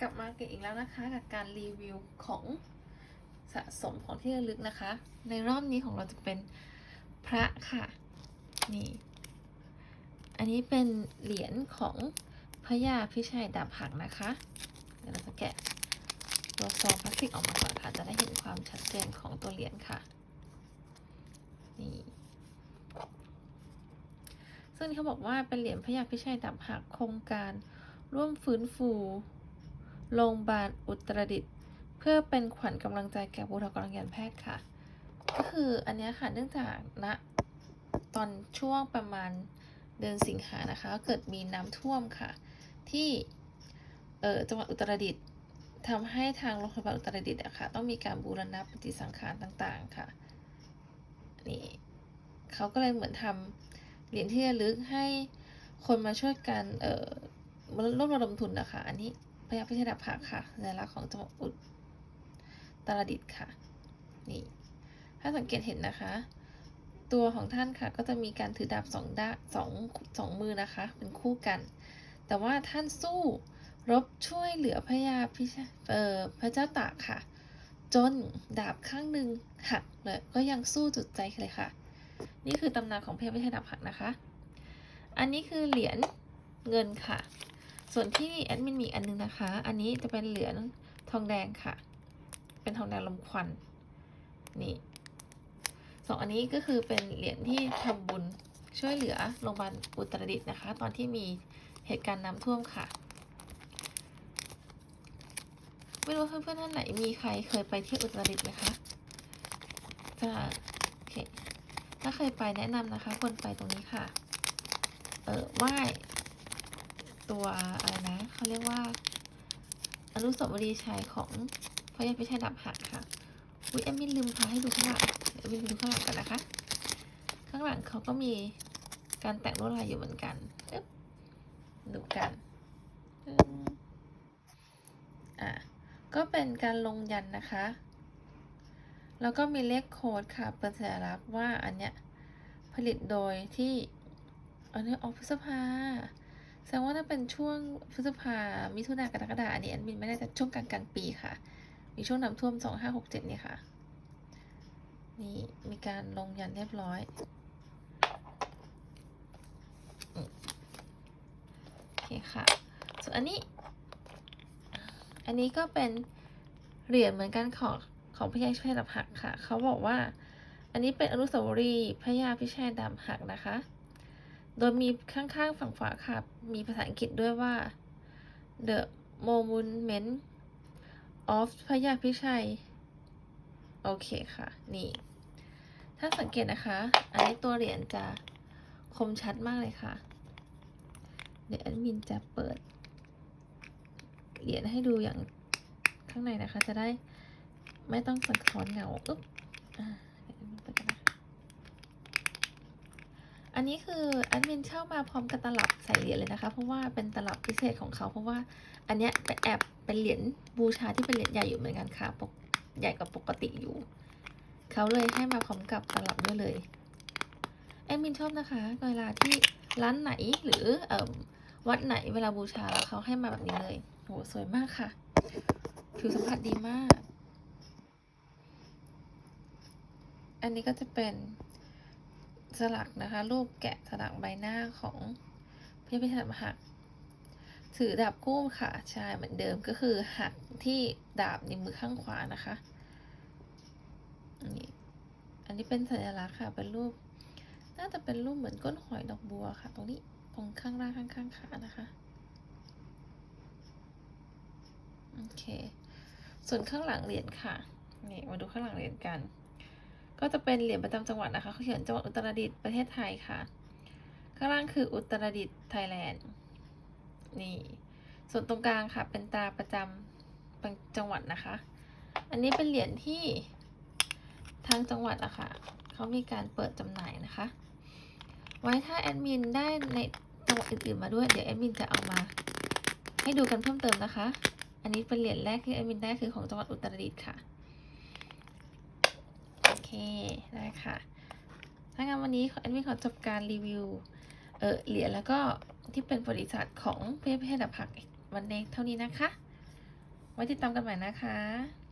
กลับมากันอีกแล้วนะคะกับการรีวิวของสะสมของที่ระลึกนะคะ ในรอบนี้ของเราจะเป็นพระค่ะ นี่ อันนี้เป็นเหรียญของพระยาพิชัยดาบหักนะคะ เดี๋ยวเราจะแกะโลโซองพลาสติกออกมาก่อนค่ะ จะได้เห็นความชัดเจนของตัวเหรียญค่ะ นี่ ซึ่งเขาบอกว่าเป็นเหรียญพระยาพิชัยดาบหักโครงการร่วมฟื้นฟู โรงพยาบาลอุตรดิตถ์เพื่อเป็นขวัญกำลังใจแก่บุคลากรทางการแพทย์ค่ะ ก็คืออันนี้ค่ะเนื่องจากณตอนช่วงประมาณเดือนสิงหานะคะเกิดมีน้ำท่วมค่ะ ที่เออจังหวัดอุตรดิตถ์ทำให้ทางโรงพยาบาลอุตรดิตถ์อะค่ะต้องมีการบูรณะปฏิสังขารต่างๆค่ะนี่เขาก็เลยเหมือนทำเหรียญที่ระลึกให้คนมาช่วยกันเออร่วมระดมทุนนะคะ อันนี้ พระยาพิชดาบหักค่ะสัญลักษณ์ของจังหวัดอุตรดิตถ์ค่ะ นี่ ถ้าสังเกตเห็นนะคะ ตัวของท่านค่ะก็จะมีการถือดาบสองด้าสองสองมือนะคะ เป็นคู่กัน แต่ว่าท่านสู้รบช่วยเหลือพระยาพิชเอ่อพระเจ้าตากค่ะ จนดาบข้างหนึ่งหักเลยก็ยังสู้จุดใจเลยค่ะ นี่คือตำนานของพระยาพิชดาบหักนะคะ อันนี้คือเหรียญเงินค่ะ ส่วนที่แอดมินมีอันนึงนะคะ อันนี้จะเป็นเหรียญทองแดงค่ะ เป็นทองแดงลมควัน นี่สองอันนี้ก็คือเป็นเหรียญที่ทำบุญช่วยเหลือโรงพยาบาลอุตรดิตถ์นะคะ ตอนที่มีเหตุการณ์น้ำท่วมค่ะ ไม่รู้ว่าเพื่อนๆท่านไหนมีใครเคยไปที่อุตรดิตถ์ไหมคะจะโอเคถ้าเคยไปแนะนำนะคะควรไปตรงนี้ค่ะ เออไหว้ ตัวอะไรนะเขาเรียกว่า อนุสาวรีย์ชัยของพระยาพิชัยดับหักค่ะอุ้ยแอมมินลืมพาให้ดูข้างหลังเดี๋ยวแอมมินดูข้างหลังกันนะคะ ข้างหลังเขาก็มีการแต่งลวดลายอยู่เหมือนกันดูกันอะก็เป็นการลงยันนะคะ แล้วก็มีเลขโค้ดค่ะเป็นสัญลักษณ์ว่าอันเนี้ยผลิตโดยที่อันนี้ออกพฤษภา แสดงว่าถ้าเป็นช่วงพฤษภา มิถุนากรกฎาอันนี้แอดมินไม่ได้แต่ช่วงกลางกลางปีค่ะ มีช่วงน้ำท่วมสองห้าหกเจ็ดนี่ค่ะ นี่มีการลงยันเรียบร้อย โอเคค่ะ ส่วนอันนี้ อันนี้ก็เป็นเหรียญเหมือนกันของของพระยาพิชัยดาบหักค่ะ เขาบอกว่า อันนี้เป็นอนุสาวรีย์พระยาพิชัยดาบหักนะคะ โดยมีข้างๆฝั่งขวาค่ะมีภาษาอังกฤษด้วยว่า the monument of พระยาพิชัย โอเคค่ะ นี่ ถ้าสังเกตนะคะ อันนี้ตัวเหรียญจะคมชัดมากเลยค่ะ เดี๋ยวแอดมินจะเปิด เหรียญให้ดูอย่างข้างในนะคะ จะได้ไม่ต้องสะท้อนเงาอึ๊บอ่าเดี๋ยวแอดมินเปิดกั อันนี้คือแอดมินเช่ามาพร้อมกับตลับใส่เหรียญเลยนะคะ เพราะว่าเป็นตลับพิเศษของเขา เพราะว่าอันเนี้ยเป็นแอบเป็นเหรียญบูชาที่เป็นเหรียญใหญ่อยู่เหมือนกันค่ะปกใหญ่กว่าปกติอยู่ เขาเลยให้มาพร้อมกับตลับด้วยเลยแอดมินชอบนะคะเวลาที่ร้านไหนหรือเอ่มวัดไหนเวลาบูชาแล้วเขาให้มาแบบนี้เลยโหสวยมากค่ะผิวสัมผัสดีมาก อันนี้ก็จะเป็น สลักนะคะ รูปแกะสลักใบหน้าของพระพิชัยดหัก ถือดาบกู้ค่ะใช่เหมือนเดิมก็คือหักที่ดาบในมือข้างขวานะคะนนี้อันนี้เป็นสัญลักษณ์ค่ะ เป็นรูป น่าจะเป็นรูปเหมือนก้นหอยดอกบัวค่ะ ตรงนี้ตรงข้างล่างข้างๆขานะคะโอเค ส่วนข้างหลังเหรียญค่ะ นี่มาดูข้างหลังเหรียญกัน ก็จะเป็นเหรียญประจำจังหวัดนะคะเขาเขียนจังหวัดอุตรดิตถ์ประเทศไทยค่ะ ข้างล่างคืออุตรดิตถ์ไทยแลนด์นี่ส่วนตรงกลางค่ะ เป็นตราประจำจังหวัดนะคะ อันนี้เป็นเหรียญที่ทางจังหวัดอะค่ะเขามีการเปิดจำหน่ายนะคะ ไว้ถ้าแอดมินได้ในจังหวัดอื่นๆมาด้วย เดี๋ยวแอดมินจะเอามาให้ดูกันเพิ่มเติมนะคะ อันนี้เป็นเหรียญแรกที่แอดมินได้คือของจังหวัดอุตรดิตถ์ค่ะ คได้ค่ะถ้างั้นวันนี้แอดมินขอจบการรีวิวเออเหรียญแล้วก็ที่เป็นบริษัทของพระยาพิชัยดาบหักวันเด็กเท่านี้นะคะ ไว้ติดตามกันใหม่นะคะ